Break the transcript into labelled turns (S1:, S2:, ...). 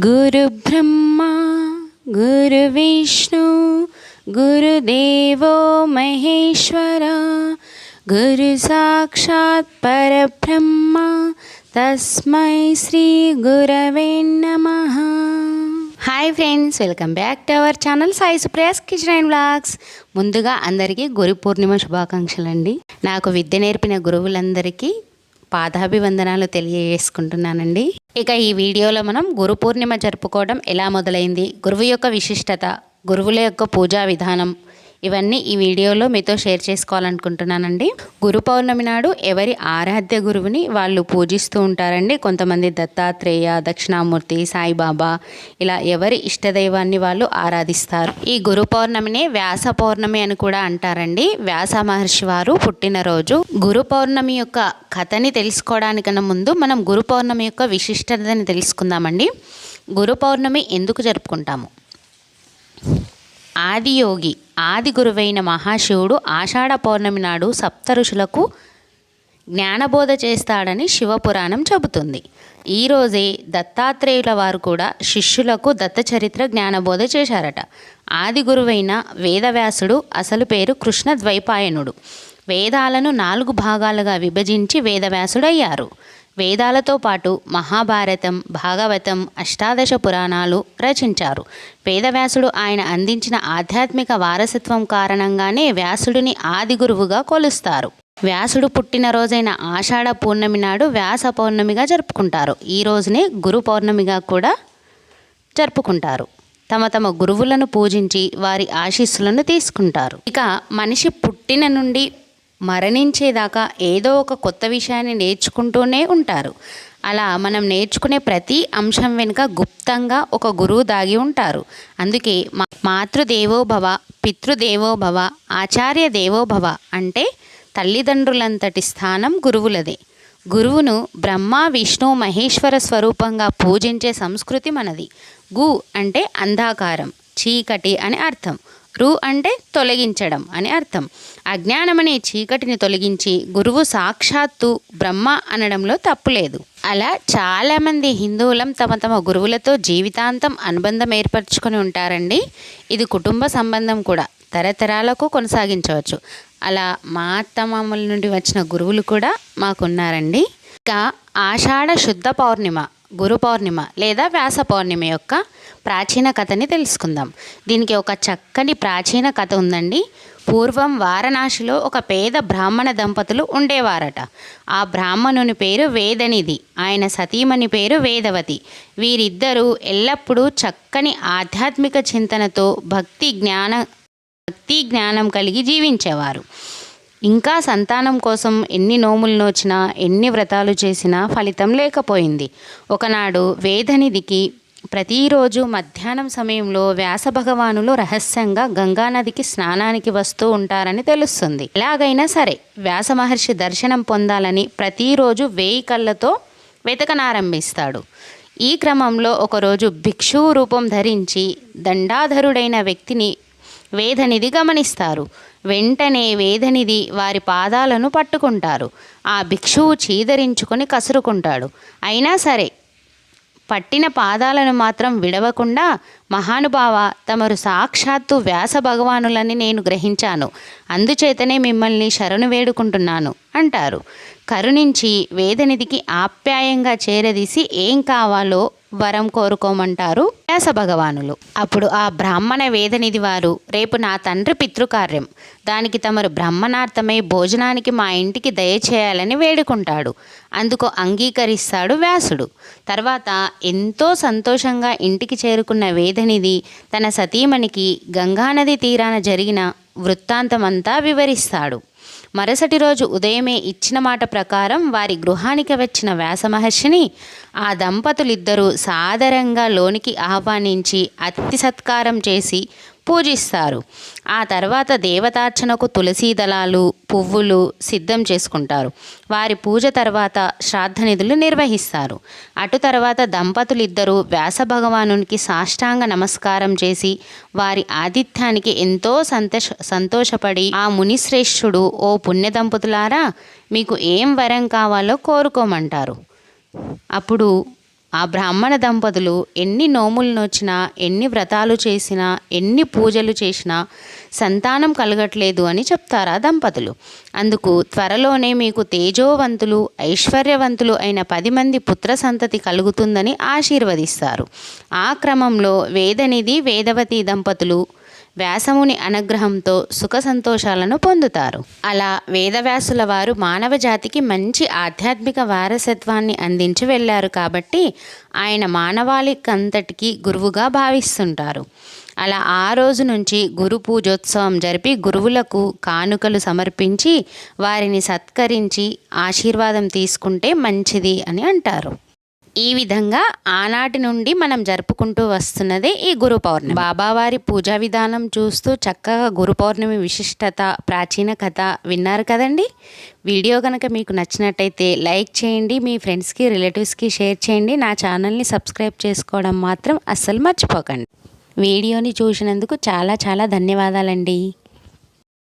S1: गुरुब्रह्मा गुरुविष्णु गुरुदेवो महेश्वरा गुरुसाक्षात् परब्रह्म తస్మై శ్రీ గురవే నమ hi friends welcome back to our channel Sai Suprayas kitchen and blogs ముందుగా అందరికీ గురు పూర్ణిమ శుభాకాంక్షలు అండి నాకు విద్య నేర్పిన గురువులందరికీ పాదాభివందనాలు తెలియజేసుకుంటున్నానండి. ఇక ఈ వీడియోలో మనం గురు పూర్ణిమ జరుపుకోవడం ఎలా మొదలైంది? గురువు యొక్క విశిష్టత గురువుల యొక్క పూజా విధానం ఇవన్నీ ఈ వీడియోలో మీతో షేర్ చేసుకోవాలనుకుంటున్నానండి. గురు పౌర్ణమి నాడు ఎవరి ఆరాధ్య గురువుని వాళ్ళు పూజిస్తూ ఉంటారండి. కొంతమంది దత్తాత్రేయ దక్షిణామూర్తి సాయిబాబా ఇలా ఎవరి ఇష్టదైవాన్ని వాళ్ళు ఆరాధిస్తారు. ఈ గురు పౌర్ణమిని వ్యాస పౌర్ణమి అని కూడా అంటారండి. వ్యాస మహర్షి వారు పుట్టినరోజు. గురు పౌర్ణమి యొక్క కథని తెలుసుకోవడానికన్నా ముందు మనం గురు పౌర్ణమి యొక్క విశిష్టతని తెలుసుకుందామండి. గురు పౌర్ణమి ఎందుకు జరుపుకుంటాము? ఆదియోగి ఆది గురువైన మహాశివుడు ఆషాఢ పౌర్ణమి నాడు సప్త ఋషులకు జ్ఞానబోధ చేస్తాడని శివపురాణం చెబుతుంది. ఈరోజే దత్తాత్రేయుల వారు కూడా శిష్యులకు దత్త చరిత్ర జ్ఞానబోధ చేశారట. ఆది గురువైన వేదవ్యాసుడు అసలు పేరు కృష్ణ ద్వైపాయనుడు వేదాలను నాలుగు భాగాలుగా విభజించి వేదవ్యాసుడయ్యారు. వేదాలతో పాటు మహాభారతం భాగవతం అష్టాదశ పురాణాలు రచించారు. వేదవ్యాసుడు ఆయన అందించిన ఆధ్యాత్మిక వారసత్వం కారణంగానే వ్యాసుడిని ఆది గురువుగా కొలుస్తారు. వ్యాసుడు పుట్టినరోజైన ఆషాఢ పౌర్ణమి నాడు వ్యాస పౌర్ణమిగా జరుపుకుంటారు. ఈ రోజునే గురు పౌర్ణమిగా కూడా జరుపుకుంటారు. తమ తమ గురువులను పూజించి వారి ఆశీస్సులను తీసుకుంటారు. ఇక మనిషి పుట్టిన నుండి మరణించేదాకా ఏదో ఒక కొత్త విషయాన్ని నేర్చుకుంటూనే ఉంటారు. అలా మనం నేర్చుకునే ప్రతి అంశం వెనుక గుప్తంగా ఒక గురువు దాగి ఉంటారు. అందుకే మా మాతృదేవోభవ పితృదేవోభవ ఆచార్య దేవోభవ అంటే తల్లిదండ్రులంతటి స్థానం గురువులదే. గురువును బ్రహ్మ విష్ణు మహేశ్వర స్వరూపంగా పూజించే సంస్కృతి మనది. గు అంటే అంధాకారం చీకటి అని అర్థం. రు అంటే తొలగించడం అని అర్థం. అజ్ఞానం అనే చీకటిని తొలగించి గురువు సాక్షాత్తు బ్రహ్మ అనడంలో తప్పులేదు అలా చాలామంది హిందువులం తమ తమ గురువులతో జీవితాంతం అనుబంధం ఏర్పరచుకొని ఉంటారండి. ఇది కుటుంబ సంబంధం కూడా. తరతరాలకు కొనసాగించవచ్చు. అలా మా అత్తమామల నుండి వచ్చిన గురువులు కూడా మాకున్నారండి. ఇక ఆషాఢ శుద్ధ పౌర్ణిమ. గురు పౌర్ణిమ లేదా వ్యాస పౌర్ణిమ యొక్క ప్రాచీన కథని తెలుసుకుందాం. దీనికి ఒక చక్కని ప్రాచీన కథ ఉందండి. పూర్వం వారణాసిలో ఒక పేద బ్రాహ్మణ దంపతులు ఉండేవారట. ఆ బ్రాహ్మణుని పేరు వేదనిధి ఆయన సతీమణి పేరు వేదవతి. వీరిద్దరూ ఎల్లప్పుడూ చక్కని ఆధ్యాత్మిక చింతనతో భక్తి జ్ఞాన భక్తి జ్ఞానం కలిగి జీవించేవారు. ఇంకా సంతానం కోసం ఎన్ని నోములు నోచినా ఎన్ని వ్రతాలు చేసినా ఫలితం లేకపోయింది. ఒకనాడు వేదనిధికి ప్రతిరోజు మధ్యాహ్నం సమయంలో వ్యాస భగవానులు రహస్యంగా గంగానదికి స్నానానికి వస్తూ ఉంటారని తెలుస్తుంది. ఎలాగైనా సరే వ్యాస మహర్షి దర్శనం పొందాలని ప్రతిరోజు వేయి కళ్ళతో వెతకనారంభిస్తాడు. ఈ క్రమంలో ఒకరోజు భిక్షువు రూపం ధరించి దండాధరుడైన వ్యక్తిని వేదనిధి గమనిస్తారు. వెంటనే వేధనిది వారి పాదాలను పట్టుకుంటారు. ఆ భిక్షువు చీదరించుకొని కసురుకుంటాడు. అయినా సరే పట్టిన పాదాలను మాత్రం విడవకుండా మహానుభావ తమరు సాక్షాత్తు వ్యాస భగవానులని నేను గ్రహించాను. అందుచేతనే మిమ్మల్ని శరణు వేడుకుంటున్నాను అంటారు. కరుణించి వేదనిధికి ఆప్యాయంగా చేరదీసి ఏం కావాలో వరం కోరుకోమంటారు వ్యాస భగవానులు. అప్పుడు ఆ బ్రాహ్మణ వేదనిధి వారు రేపు నా తండ్రి పితృకార్యం. దానికి తమరు బ్రహ్మణార్థమై భోజనానికి మా ఇంటికి దయచేయాలని వేడుకుంటాడు. అందుకు అంగీకరిస్తాడు వ్యాసుడు. తర్వాత ఎంతో సంతోషంగా ఇంటికి చేరుకున్న వేదనిధి తన సతీమణికి గంగానది తీరాన జరిగిన వృత్తాంతమంతా వివరిస్తాడు. మరుసటి రోజు ఉదయమే ఇచ్చిన మాట ప్రకారం వారి గృహానికి వచ్చిన వ్యాసమహర్షిని ఆ దంపతులిద్దరూ సాదరంగా లోనికి ఆహ్వానించి అతి సత్కారం చేసి పూజిస్తారు. ఆ తర్వాత దేవతార్చనకు తులసీ దళాలు పువ్వులు సిద్ధం చేసుకుంటారు. వారి పూజ తర్వాత శ్రాద్ధ నిధులు నిర్వహిస్తారు. అటు తర్వాత దంపతులిద్దరూ వ్యాస భగవానునికి సాష్టాంగ నమస్కారం చేసి వారి ఆతిథ్యానికి ఎంతో సంతోష సంతోషపడి ఆ మునిశ్రేష్ఠుడు ఓ పుణ్య దంపతులారా మీకు ఏం వరం కావాలో కోరుకోమంటారు. అప్పుడు ఆ బ్రాహ్మణ దంపతులు ఎన్ని నోములు నోచినా ఎన్ని వ్రతాలు చేసినా ఎన్ని పూజలు చేసినా సంతానం కలగట్లేదు అని చెప్తారు ఆ దంపతులు. అందుకు త్వరలోనే మీకు తేజోవంతులు ఐశ్వర్యవంతులు అయిన పది మంది పుత్ర సంతతి కలుగుతుందని ఆశీర్వదిస్తారు. ఆ క్రమంలో వేదనిధి వేదవతి దంపతులు వ్యాసముని అనుగ్రహంతో సుఖ సంతోషాలను పొందుతారు. అలా వేదవ్యాసుల వారు మానవ జాతికి మంచి ఆధ్యాత్మిక వారసత్వాన్ని అందించి వెళ్ళారు కాబట్టి ఆయన మానవాళికంతటికీ గురువుగా భావిస్తుంటారు. అలా ఆ రోజు నుంచి గురు పూజోత్సవం జరిపి గురువులకు కానుకలు సమర్పించి వారిని సత్కరించి ఆశీర్వాదం తీసుకుంటే మంచిది అని అంటారు. ఈ విధంగా ఆనాటి నుండి మనం జరుపుకుంటూ వస్తున్నదే ఈ గురు పౌర్ణమి. బాబావారి పూజా విధానం చూస్తూ చక్కగా గురు పౌర్ణమి విశిష్టత ప్రాచీన కథ విన్నారు కదండి? వీడియో కనుక మీకు నచ్చినట్టయితే లైక్ చేయండి మీ ఫ్రెండ్స్కి రిలేటివ్స్కి షేర్ చేయండి. నా ఛానల్ని సబ్స్క్రైబ్ చేసుకోవడం మాత్రం అస్సలు మర్చిపోకండి. వీడియోని చూసినందుకు చాలా చాలా ధన్యవాదాలండి.